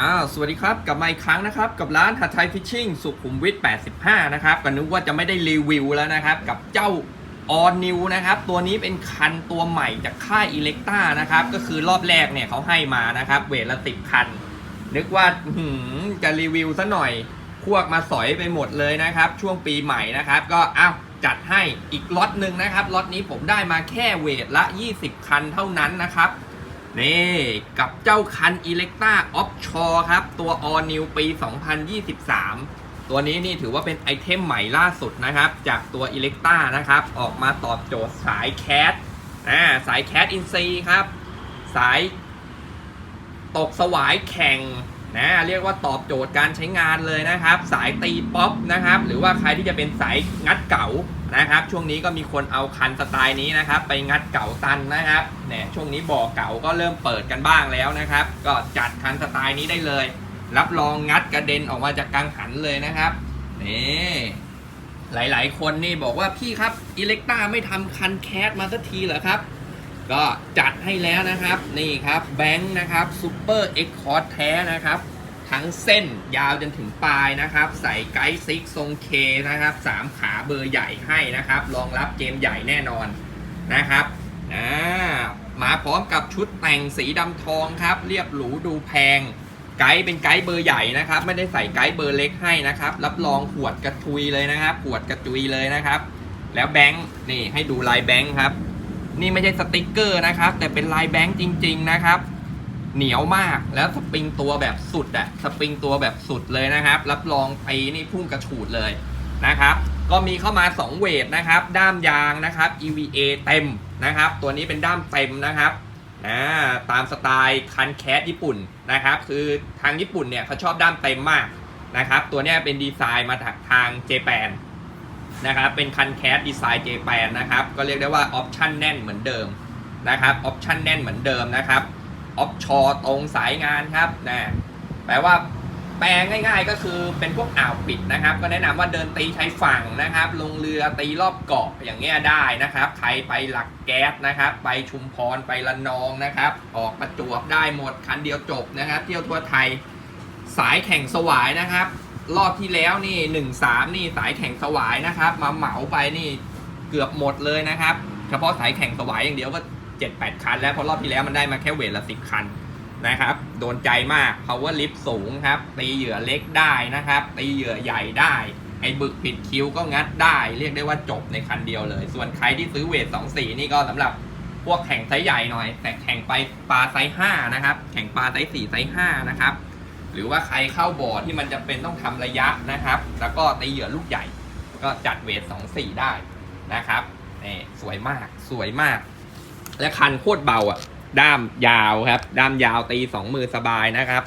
อ้าวสวัสดีครับกลับมาอีกครั้งนะครับ กับร้านหัดไทยฟิชชิ่งสุขุมวิท 85 นะครับก็นึกว่าจะไม่ได้รีวิวแล้วนะครับ กับเจ้า All New นะครับ ตัวนี้เป็นคันตัวใหม่จากค่ายอิเล็กต้านะครับ ก็คือรอบแรกเนี่ยเขาให้มานะครับ เวทละสิบคัน นึกว่าหืมจะรีวิวซะหน่อยพวกมาสอยไปหมดเลยนะครับ ช่วงปีใหม่นะครับ ก็อ้าวจัดให้อีกล็อตหนึ่งนะครับล็อตนี้ผมได้มาแค่เวทละ 20 คันเท่านั้นนะครับ นี่กับเจ้าคัน Electa Offshore ครับ ตัว All New ปี 2023 ตัวนี้นี่ถือว่าเป็นไอเทมใหม่ล่าสุดนะครับ จากตัว Electa นะครับ ออกมาตอบโจทย์สายแคสนะสายแคสอินซีครับ สายตกสวายแข่งนะเรียกว่าตอบโจทย์การใช้งานเลยนะครับ สายตีป๊อปนะครับ หรือว่าใครที่จะเป็นสายงัดเก๋า นะครับ ช่วงนี้ก็มีคนเอาคันสไตล์นี้นะครับ ไปงัดเก๋าตันนะครับเนี่ยช่วงนี้บ่อเก๋าก็เริ่มเปิดกันบ้างแล้วนะครับ ก็จัดคันสไตล์นี้ได้เลย รับรองงัดกระเด็นออกมาจากกังหันเลยนะครับนี่หลายๆ คนนี่บอกว่าพี่ครับอิเล็กต้าไม่ทำคันแคสมาสักทีเหรอครับ ก็จัดให้แล้วนะครับ นี่ครับแบงค์นะครับซูเปอร์เอ็กคอร์แท้นะครับ ทั้งเส้นยาวจนถึงปลายนะครับ ใส่ไกด์ซิกทรงเคนะครับสามขาเบอร์ใหญ่ให้นะครับ รองรับเกมใหญ่แน่นอนนะครับอ่ามาพร้อมกับชุดแต่งสีดำทองครับ เรียบหรูดูแพง ไกด์เป็นไกด์เบอร์ใหญ่นะครับ ไม่ได้ใส่ไกด์เบอร์เล็กให้นะครับ รับรองขวดกระทุยเลยนะครับ ขวดกระจุยเลยนะครับ แล้วแบงค์นี่ให้ดูลายแบงค์ครับ นี่ไม่ใช่สติกเกอร์นะครับ แต่เป็นลายแบงค์จริง ๆ นะครับ เหนียวมากแล้วสปริงตัวแบบสุดอะสปริงตัวแบบสุดเลยนะครับ รับรองไปนี่พุ่งกระฉูดเลยนะครับ ก็มีเข้ามา 2 เวทนะครับ ด้ามยางนะครับ EVA เต็มนะครับ ตัวนี้เป็นด้ามเต็มนะครับอ่าตามสไตล์คันแคสญี่ปุ่นนะครับ คือทางญี่ปุ่นเนี่ยเขาชอบด้ามเต็มมากนะครับ ตัวเนี้ยเป็นดีไซน์มาจากทางเจแปนนะครับ เป็นคันแคสดีไซน์เจแปนนะครับ ก็เรียกได้ว่าออปชั่นแน่นเหมือนเดิมนะครับ ออปชั่นแน่นเหมือนเดิมนะครับ ออฟชอตรงสายงานครับนะแปลว่าแปลง่าย ๆ ก็คือเป็นพวกอ่าวปิดนะครับ ก็แนะนำว่าเดินตีชายฝั่งนะครับ ลงเรือตีรอบเกาะอย่างเงี้ยได้นะครับ ใครไปหลักแก๊สนะครับ ไปชุมพรไประนองนะครับ ออกประจวบได้หมดคันเดียวจบนะครับ เที่ยวทั่วไทยสายแข่งสวายนะครับ รอบที่แล้วนี่หนึ่งสามนี่สายแข่งสวายนะครับ มาเหมาไปนี่เกือบหมดเลยนะครับ เฉพาะสายแข่งสวายอย่างเดียวก็ เจ็ดแปดคัน แล้วเพราะรอบที่แล้วมันได้มาแค่เวทละสิบคันนะครับ โดนใจมาก power lift สูงครับ ตีเหยื่อเล็กได้นะครับ ตีเหยื่อใหญ่ได้ ไอ้บึกผิดคิวก็งัดได้ เรียกได้ว่าจบในคันเดียวเลย ส่วนใครที่ซื้อเวทสองสี่นี่ก็สำหรับพวกแข่งไซส์ใหญ่หน่อย แต่แข่งไปปลาไซส์ห้านะครับ แข่งปลาไซส์สี่ไซส์ห้านะครับ หรือว่าใครเข้าบ่อที่มันจะเป็นต้องทำระยะนะครับ แล้วก็ตีเหยื่อลูกใหญ่ ก็จัดเวท2 4 ได้นะครับนี่สวยมาก สวยมาก และคันโคตรเบาอะ ด้ามยาวครับ ด้ามยาวตี2มือสบายนะครับ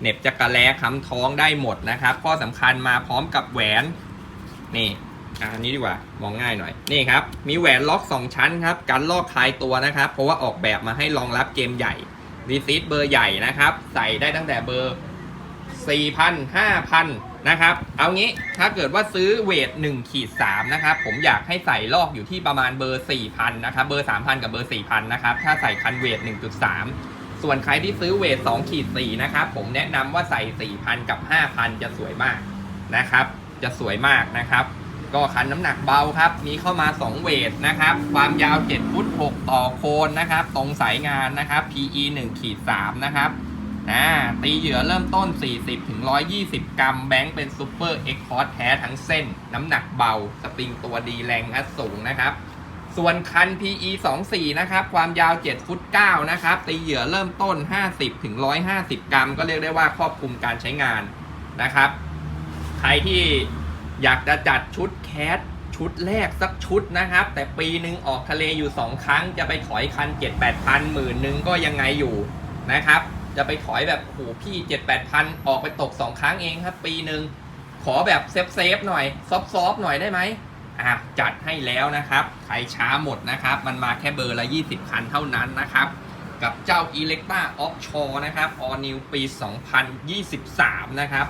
เน็บจักระแลค้ำท้องได้หมดนะครับ ข้อสำคัญมาพร้อมกับแหวน นี่อันนี้ดีกว่ามองง่ายหน่อย นี่ครับ มีแหวนล็อก 2 ชั้นครับกันลอกคลายตัวนะครับ เพราะว่าออกแบบมาให้รองรับเกมใหญ่รีซีดเบอร์ใหญ่นะครับ ใส่ได้ตั้งแต่เบอร์ 4,000 5,000 นะครับ เอางี้ถ้าเกิดว่าซื้อเวท1ขีด3นะครับ ผมอยากให้ใส่ลอกอยู่ที่ประมาณเบอร์ 4,000 นะครับ เบอร์ 3,000 กับเบอร์ 4,000 นะครับ ถ้าใส่คันเวท 1.3 ส่วนใครที่ซื้อเวท2ขีด4นะครับ ผมแนะนำว่าใส่ 4,000 กับ 5,000 จะสวยมากนะครับ จะสวยมากนะครับ ก็คันน้ำหนักเบาครับ มีเข้ามา 2 เวทนะครับ ความยาว7ฟุต6ต่อโคนนะครับ ตรงสายงานนะครับ PE 1ขีด3นะครับ นะตีเหยื่อเริ่มต้น 40ถึง120 กรัม แบงค์เป็นซูเปอร์เอ็กคอร์ดแท้ทั้งเส้น น้ำหนักเบา สปริงตัวดีแรงอัดสูงนะครับ ส่วนคัน PE 24นะครับ ความยาว7ฟุต9นะครับ ตีเหยื่อเริ่มต้น 50ถึง150 กรัม ก็เรียกได้ว่าครอบคลุมการใช้งานนะครับ ใครที่อยากจะจัดชุดแคสชุดแรกสักชุดนะครับ แต่ปีหนึ่งออกทะเลอยู่ 2 ครั้งจะไปถอยคัน 7 8พันหมื่นหนึ่งก็ยังไงอยู่นะครับ จะไปถอยแบบโหพี่7 8พันออกไปตก2ครั้งเองครับ ปีหนึ่งขอแบบเซฟเซฟหน่อย ซอฟซอฟหน่อยได้ไหมอะจัดให้แล้วนะครับ ใครช้าหมดนะครับ มันมาแค่เบอร์ละ 20 คันเท่านั้นนะครับ กับเจ้า Electra Offshore นะครับ All New ปี 2023 นะครับ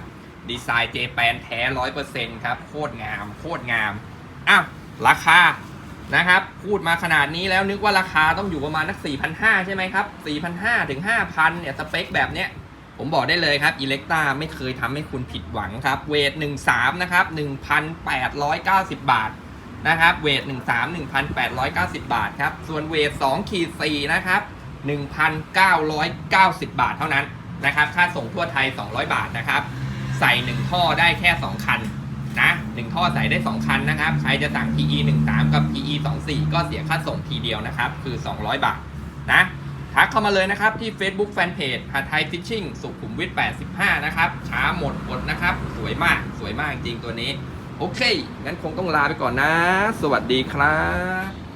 ดีไซน์เจแปนแท้ 100%ครับ โคตรงาม โคตรงาม อ้าว ราคา นะครับ พูดมาขนาดนี้แล้วนึกว่าราคาต้องอยู่ประมาณนัก 4,500 ใช่ไหมครับ 4,500 ถึง 5,000 เนี่ย สเปคแบบเนี้ย ผมบอกได้เลยครับอิเล็กตาไม่เคยทำให้คุณผิดหวังครับ เวท 13 นะครับ 1,890 บาทนะครับ เวท 13 1,890 บาทครับ ส่วนเวท2ขีด4นะครับ 1,990 บาทเท่านั้นนะครับ ค่าส่งทั่วไทย 200 บาทนะครับ ใส่ 1 ท่อได้แค่ 2 คัน นะ1ท่อใส่ได้ 2 คันนะครับ ใครจะสั่ง PE 13กับ PE 24ก็เสียค่าส่งทีเดียวนะครับ คือ 200 บาทนะทักเข้ามาเลยนะครับ ที่ Facebook Fanpage หาไทยฟิชชิ่งสุขุมวิท85 นะครับ ช้าหมดหมดนะครับ สวยมากสวยมากจริงตัวนี้ โอเค งั้นคงต้องลาไปก่อนนะ สวัสดีครับ